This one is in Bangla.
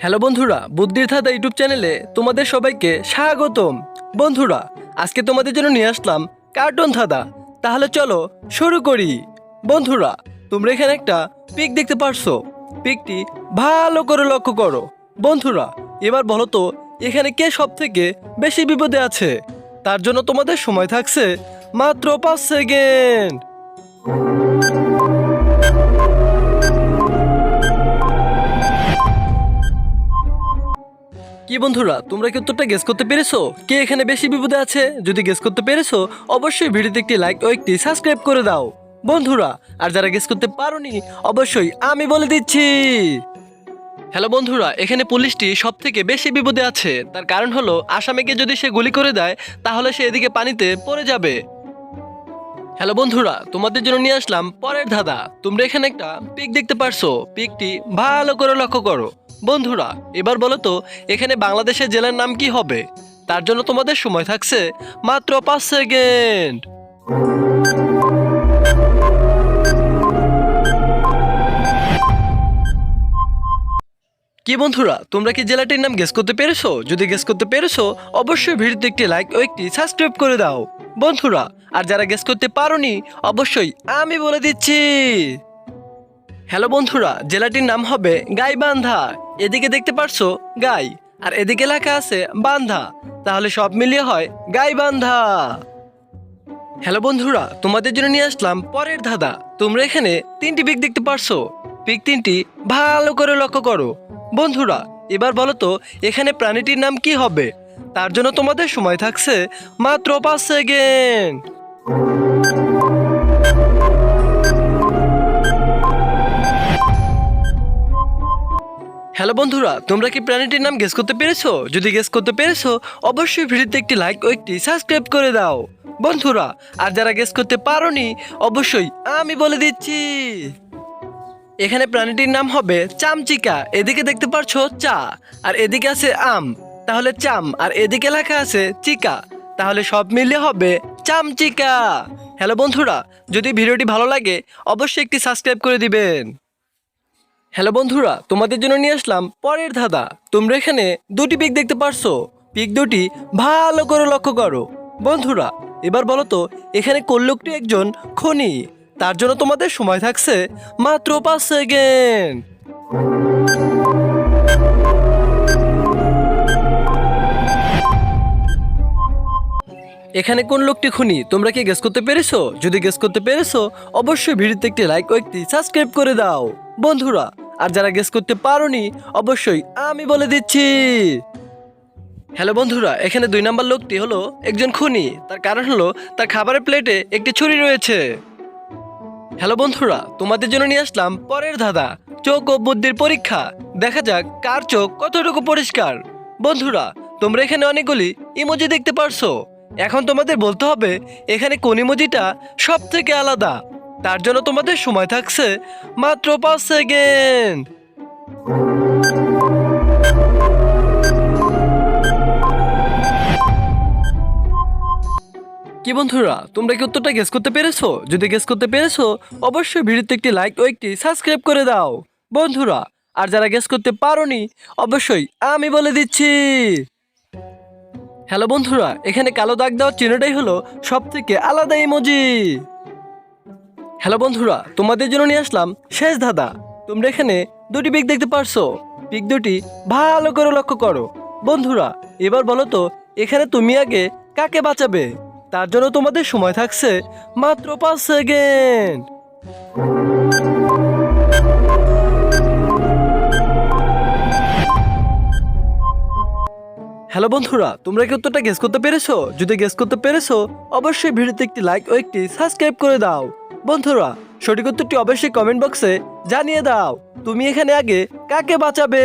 হ্যালো বন্ধুরা, বুদ্ধির ধাঁধা ইউটিউব চ্যানেলে তোমাদের সবাইকে স্বাগতম। বন্ধুরা, আজকে তোমাদের জন্য নিয়ে আসলাম কার্টুন ধাঁধা। তাহলে চলো শুরু করি। বন্ধুরা, তোমরা এখানে একটা পিক দেখতে পারছ। পিকটি ভালো করে লক্ষ্য করো। বন্ধুরা, এবার বলো তো, এখানে কে সব থেকে বেশি বিপদে আছে? তার জন্য তোমাদের সময় থাকছে মাত্র পাঁচ সেকেন্ড। বন্ধুরা, তোমরা কি উত্তরটা গেস করতে পেরেছ? কে এখানে বেশি বিপদে আছে? যদি গেস করতে পেরেছ, অবশ্যই ভিডিওতে একটি লাইক ও একটি সাবস্ক্রাইব করে দাও। বন্ধুরা, আর যারা গেস করতে পারোনি, অবশ্যই আমি বলে দিচ্ছি। হ্যালো বন্ধুরা, এখানে পুলিশটি সব থেকে বেশি বিপদে আছে। তার কারণ হলো, আসামিকে যদি সে গুলি করে দেয়, তাহলে সে এদিকে পানিতে পড়ে যাবে। হ্যালো বন্ধুরা, তোমাদের জন্য নিয়ে আসলাম পরের ধাঁধা। তোমরা এখানে একটা পিক দেখতে পারছ। পিকটি ভালো করে লক্ষ্য করো। বন্ধুরা, এবার বলো তো, এখানে বাংলাদেশের জেলার নাম কি হবে? তার জন্য তোমাদের সময় থাকছে মাত্র পাঁচ সেকেন্ড। কি বন্ধুরা, তোমরা কি জেলাটির নাম গেস করতে পেরেছ? যদি গেস করতে পেরেছ, অবশ্যই ভিডিওতে একটি লাইক ও একটি সাবস্ক্রাইব করে দাও। বন্ধুরা, আর যারা গেস করতে পারোনি, অবশ্যই আমি বলে দিচ্ছি। হ্যালো বন্ধুরা, জেলাটির নাম হবে গাইবান্ধা। এদিকে দেখতে পারছ, গাই। আর এদিকে লেখা আছে বান্ধা। তাহলে সব মিলিয়ে হয় গাইবান্ধা। হ্যালো বন্ধুরা, তোমাদের জন্য নিয়ে আসলাম পরের ধাঁধা। তোমরা এখানে তিনটি পিক দেখতে পারছ। পিক তিনটি ভালো করে লক্ষ্য করো। বন্ধুরা, এবার বলো তো, এখানে প্রাণীটির নাম কি হবে? তার জন্য তোমাদের সময় থাকছে মাত্র পাঁচ সেকেন্ড। হ্যালো বন্ধুরা, তোমরা কি প্রাণীটির নাম গেস করতে পেরেছ? যদি গেস করতে পেরেছ, অবশ্যই ভিডিওতে একটি লাইক ও একটি সাবস্ক্রাইব করে দাও। বন্ধুরা, আর যারা গেস করতে পারোনি, অবশ্যই আমি বলে দিচ্ছি। এখানে প্রাণীটির নাম হবে চামচিকা। এদিকে দেখতে পারছ চা, আর এদিকে আছে আম। তাহলে চাম, আর এদিকে লেখা আছে চিকা। তাহলে সব মিলে হবে চামচিকা। হ্যালো বন্ধুরা, যদি ভিডিওটি ভালো লাগে, অবশ্যই একটি সাবস্ক্রাইব করে দিবেন। হ্যালো বন্ধুরা, তোমাদের জন্য নিয়ে আসলাম পরের ধাঁধা। তোমরা এখানে দুটি পিক দেখতে পারছ। পিক দুটি ভালো করে লক্ষ্য করো। বন্ধুরা, এবার বলো তো, এখানে কোন লোকটি একজন খনি? তার জন্য তোমাদের সময় থাকছে মাত্র পাঁচ সেকেন্ড। এখানে কোন লোকটি খুনি? তোমরা কি গেস করতে পেরেছ? যদি গেস করতে পেরেছ, অবশ্যই ভিডিওতে একটি লাইক ও একটি সাবস্ক্রাইব করে দাও। বন্ধুরা, আর যারা গেস করতে পারোনি, অবশ্যই আমি বলে দিচ্ছি। হ্যালো বন্ধুরা, এখানে দুই নাম্বার লোকটি হলো একজন খুনি। তার কারণ হলো, তার খাবারের প্লেটে একটি ছুরি রয়েছে। হ্যালো বন্ধুরা, তোমাদের জন্য নিয়ে আসলাম পরের ধাঁধা, চোখ ও বুদ্ধির পরীক্ষা। দেখা যাক কার চোখ কতটুকু পরিষ্কার। বন্ধুরা, তোমরা এখানে অনেকগুলি ইমোজি দেখতে পারছ। এখন তোমাদের বলতে হবে, এখানে কোন ইমোজিটা সব থেকে আলাদা? তার জন্য তোমাদের সময় থাকছে মাত্র পাঁচ সেকেন্ড। কি বন্ধুরা, তোমরা কি উত্তরটা গেস করতে পেরেছ? যদি গেস করতে পেরেছ, অবশ্যই ভিডিওতে একটি লাইক ও একটি সাবস্ক্রাইব করে দাও। বন্ধুরা, আর যারা গেস করতে পারোনি, অবশ্যই আমি বলে দিচ্ছি। হ্যালো বন্ধুরা, এখানে কালো দাগ দেওয়ার চিহ্নটাই হলো সব থেকে আলাদা ইমোজি হ্যালো বন্ধুরা, তোমাদের জন্য নিয়ে আসলাম শেষ ধাঁধা। তোমরা এখানে দুটি পিক দেখতে পারছ। পিক দুটি ভালো করে লক্ষ্য করো। বন্ধুরা, এবার বলো তো, এখানে তুমি আগে কাকে বাঁচাবে? তার জন্য তোমাদের সময় থাকছে মাত্র পাঁচ সেকেন্ড। হ্যালো বন্ধুরা, তোমরা কি উত্তরটা গেস করতে পেরেছ? যদি গেস করতে পেরেছ, অবশ্যই ভিডিওতে একটি লাইক ও একটি সাবস্ক্রাইব করে দাও। বন্ধুরা, সঠিক উত্তরটি অবশ্যই কমেন্ট বক্সে জানিয়ে দাও। তুমি এখানে আগে কাকে বাঁচাবে?